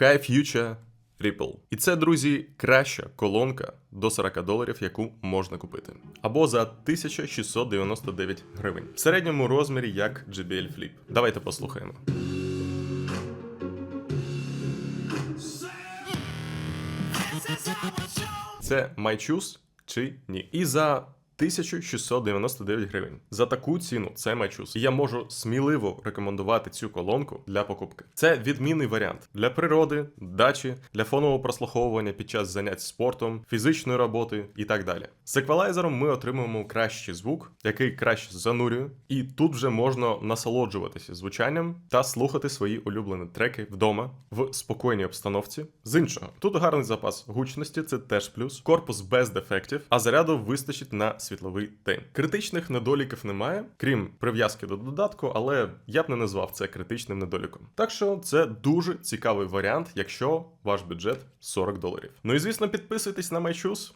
High Future Ripple. І це, друзі, краща колонка до 40 доларів, яку можна купити. Або за 1699 гривень. В середньому розмірі як JBL Flip. Давайте послухаємо. Це Choose чи ні? І за 1699 гривень. За таку ціну це І я можу сміливо рекомендувати цю колонку для покупки. Це відмінний варіант для природи, дачі, для фонового прослуховування під час занять спортом, фізичної роботи і так далі. З еквалайзером ми отримуємо кращий звук, який краще занурює, і тут вже можна насолоджуватися звучанням та слухати свої улюблені треки вдома в спокійній обстановці. З іншого, тут гарний запас гучності, це теж плюс. Корпус без дефектів, а заряду вистачить на світловий день. Критичних недоліків немає, крім прив'язки до додатку, але я б не назвав це критичним недоліком. Так що це дуже цікавий варіант, якщо ваш бюджет 40 доларів. Ну і звісно, підписуйтесь на MyChoose,